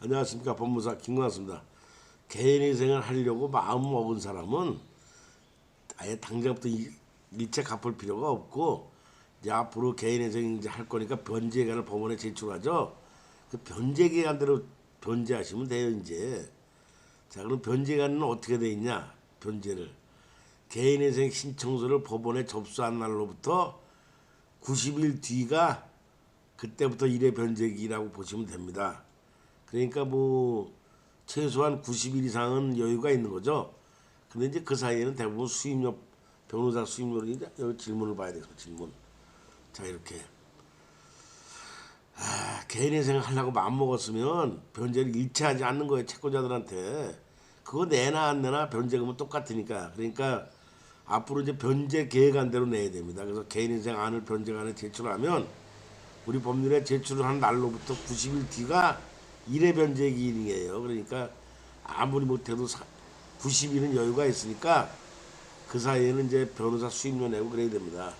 안녕하십니까 법무사 김광수입니다. 개인회생을 하려고 마음 먹은 사람은 아예 당장부터 일- 일체 갚을 필요가 없고 이제 앞으로 개인회생 이제 할 거니까 변제기간을 법원에 제출하죠. 그 변제기간대로 변제하시면 돼요 이제. 자 그럼 변제기간은 어떻게 돼 있냐? 변제를 개인회생 신청서를 법원에 접수한 날로부터 90일 뒤가 그때부터 일의 변제기라고 보시면 됩니다. 그러니까 뭐 최소한 90일 이상은 여유가 있는 거죠. 근데 이제 그 사이에는 대부분 수임료 변호사 수임료를 이제 여기 질문을 봐야 되겠어 질문. 자 이렇게 아, 개인회생 하려고 마음 먹었으면 변제를 일체하지 않는 거예요 채권자들한테. 그거 내나 안 내나 변제금은 똑같으니까. 그러니까 앞으로 이제 변제 계획안대로 내야 됩니다. 그래서 개인회생 안을 변제안에 제출하면 우리 법률에 제출을 한 날로부터 90일 뒤가 일회 변제 기일이에요. 그러니까 아무리 못해도 90일은 여유가 있으니까 그 사이에는 이제 변호사 수임료 내고 그래야 됩니다.